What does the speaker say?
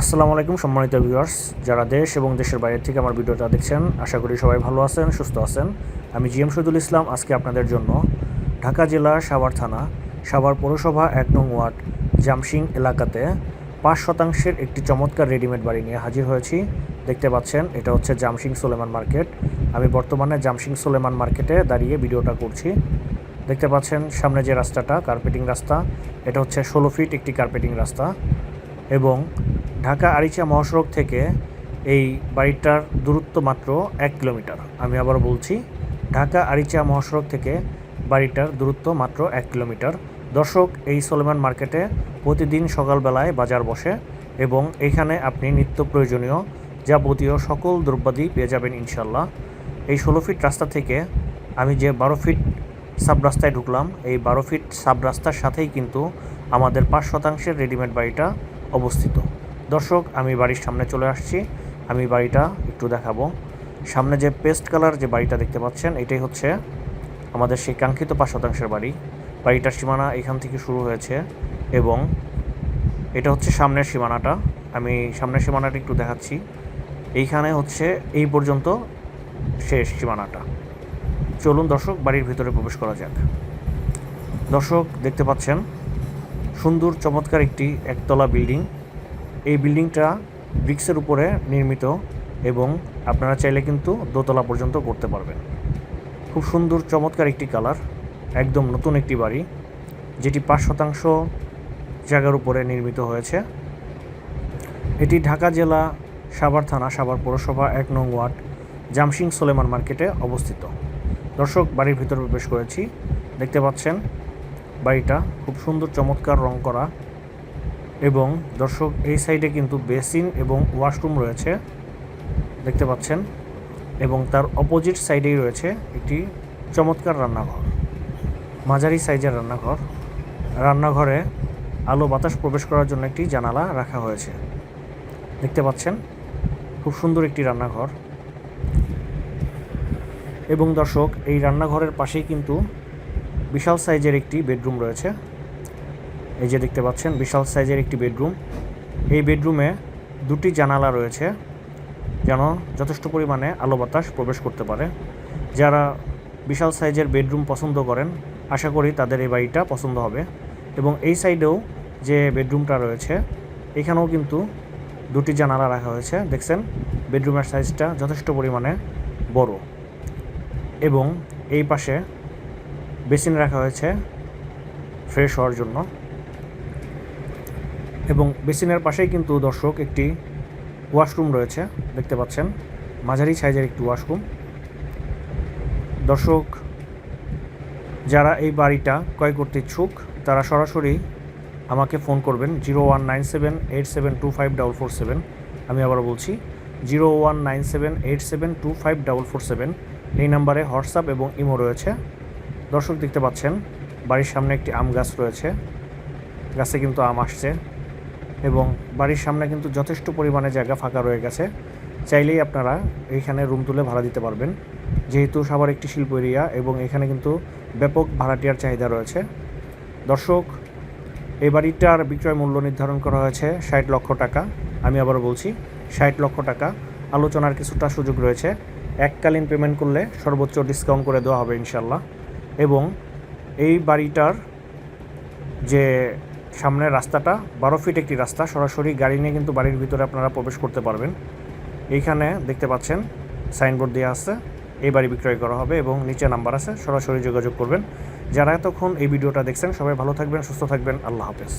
আসসালামু আলাইকুম, সম্মানিত ভিউয়ার্স যারা দেশ এবং দেশের বাইরে থেকে আমার ভিডিওটা দেখছেন, আশা করি সবাই ভালো আছেন, সুস্থ আছেন। আমি জিএম শহীদুল ইসলাম, আজকে আপনাদের জন্য ঢাকা জেলার সাভার থানা, সাভার পৌরসভা এক নং ওয়ার্ড জামসিং এলাকাতে পাঁচ শতাংশের একটি চমৎকার রেডিমেড বাড়ি নিয়ে হাজির হয়েছি। দেখতে পাচ্ছেন, এটা হচ্ছে জামসিং সোলেমান মার্কেট। আমি বর্তমানে জামসিং সোলেমান মার্কেটে দাঁড়িয়ে ভিডিওটা করছি। দেখতে পাচ্ছেন, সামনে যে রাস্তাটা কার্পেটিং রাস্তা, এটা হচ্ছে ষোলো ফিট একটি কার্পেটিং রাস্তা এবং ঢাকা আরিচা মহাসড়ক থেকে এই বাড়িটার দূরত্ব মাত্র এক কিলোমিটার। আমি আবার বলছি, ঢাকা আরিচা মহাসড়ক থেকে বাড়িটার দূরত্ব মাত্র এক কিলোমিটার। দর্শক, এই সোলেমান মার্কেটে প্রতিদিন সকালবেলায় বাজার বসে এবং এখানে আপনি নিত্য প্রয়োজনীয় যাবতীয় সকল দ্রব্যাদি পেয়ে যাবেন ইনশাল্লাহ এই ষোলো ফিট রাস্তা থেকে আমি যে বারো ফিট সাব রাস্তায় ঢুকলাম, এই বারো ফিট সাব রাস্তার সাথেই কিন্তু আমাদের পাঁচ শতাংশের রেডিমেড বাড়িটা অবস্থিত। দর্শক, আমি বাড়ির সামনে চলে আসছি। আমি বাড়িটা একটু দেখাবো। সামনে যে পেস্ট কালার যে বাড়িটা দেখতে পাচ্ছেন, এটাই হচ্ছে আমাদের সেই কাঙ্ক্ষিত পাঁচ শতাংশের বাড়ি। বাড়িটার সীমানা এখান থেকে শুরু হয়েছে এবং এটা হচ্ছে সামনের সীমানাটা। আমি সামনের সীমানাটা একটু দেখাচ্ছি। এইখানে হচ্ছে এই পর্যন্ত শেষ সীমানাটা। চলুন দর্শক, বাড়ির ভিতরে প্রবেশ করা যাক। দর্শক, দেখতে পাচ্ছেন, সুন্দর চমৎকার একটি একতলা বিল্ডিং। এই বিল্ডিংটা ব্রিক্সের উপরে নির্মিত এবং আপনারা চাইলে কিন্তু দোতলা পর্যন্ত করতে পারবেন। খুব সুন্দর, চমৎকার একটি কালার, একদম নতুন একটি বাড়ি, যেটি পাঁচ শতাংশ জায়গার উপরে নির্মিত হয়েছে। এটি ঢাকা জেলা সাভার থানা, সাভার পৌরসভা, এক নং ওয়ার্ড জামসিং সোলেমান মার্কেটে অবস্থিত। দর্শক, বাড়ির ভিতরে প্রবেশ করেছি। দেখতে পাচ্ছেন বাড়িটা, খুব সুন্দর, চমৎকার রং করা। এবং দর্শক, এই সাইডে কিন্তু বেসিন এবং ওয়াশরুম রয়েছে, দেখতে পাচ্ছেন, এবং তার অপোজিট সাইডেই রয়েছে একটি চমৎকার রান্নাঘর, মাঝারি সাইজের রান্নাঘর। রান্নাঘরে আলো বাতাস প্রবেশ করার জন্য একটি জানালা রাখা হয়েছে, দেখতে পাচ্ছেন, খুব সুন্দর একটি রান্নাঘর। এবং দর্শক, এই রান্নাঘরের পাশেই কিন্তু বিশাল সাইজের একটি বেডরুম রয়েছে এই যে দেখতে পাচ্ছেন, বিশাল সাইজের একটি বেডরুম। এই বেডরুমে দুটি জানালা রয়েছে, যেন যথেষ্ট পরিমাণে আলো বাতাস প্রবেশ করতে পারে। যারা বিশাল সাইজের বেডরুম পছন্দ করেন, আশা করি তাদের এই বাড়িটা পছন্দ হবে। এবং এই সাইডেও যে বেডরুমটা রয়েছে, এখানেও কিন্তু দুটি জানালা রাখা হয়েছে। দেখছেন, বেডরুমের সাইজটা যথেষ্ট পরিমাণে বড়। এবং এই পাশে বেসিন রাখা হয়েছে ফ্রেশ হওয়ার জন্য। এবং বেসিনের পাশেই কিন্তু দর্শক একটি ওয়াশরুম রয়েছে, দেখতে পাচ্ছেন। মাঝারি সাইজের একটি ওয়াশরুম। দর্শক, যারা এই বাড়িটা ক্রয় করতে ইচ্ছুক, তারা সরাসরি আমাকে ফোন করবেন। Zero one nine seven eight seven two five double four seven. আমি আবার বলছি, zero one nine seven eight seven two five double four seven. এই নাম্বারে হোয়াটসঅ্যাপ এবং ইমো রয়েছে। দর্শক, দেখতে পাচ্ছেন, বাড়ির সামনে একটি আম গাছ রয়েছে। গাছে কিন্তু আম আসছে। এবং বাড়ির সামনে কিন্তু যথেষ্ট পরিমাণে জায়গা ফাঁকা রয়ে গেছে। চাইলেই আপনারা এইখানে রুম তুলে ভাড়া দিতে পারবেন। যেহেতু সবার একটি শিল্প এরিয়া এবং এখানে কিন্তু ব্যাপক ভাড়াটিয়ার চাহিদা রয়েছে। দর্শক, এই বাড়িটার বিক্রয় মূল্য নির্ধারণ করা হয়েছে ষাট লক্ষ টাকা। আমি আবার বলছি, ষাট লক্ষ টাকা। আলোচনার কিছুটা সুযোগ রয়েছে। এককালীন পেমেন্ট করলে সর্বোচ্চ ডিসকাউন্ট করে দেওয়া হবে ইনশাল্লাহ এবং এই বাড়িটার যে সামনের রাস্তাটা, বারো ফিট একটি রাস্তা, সরাসরি গাড়ি নিয়ে কিন্তু বাড়ির ভিতরে আপনারা প্রবেশ করতে পারবেন। এইখানে দেখতে পাচ্ছেন, সাইনবোর্ড দেওয়া আছে, এই বাড়ি বিক্রয় করা হবে এবং নিচে নাম্বার আছে, সরাসরি যোগাযোগ করবেন। যারা এতক্ষণ এই ভিডিওটা দেখছেন, সবাই ভালো থাকবেন, সুস্থ থাকবেন, আল্লাহ হাফেজ।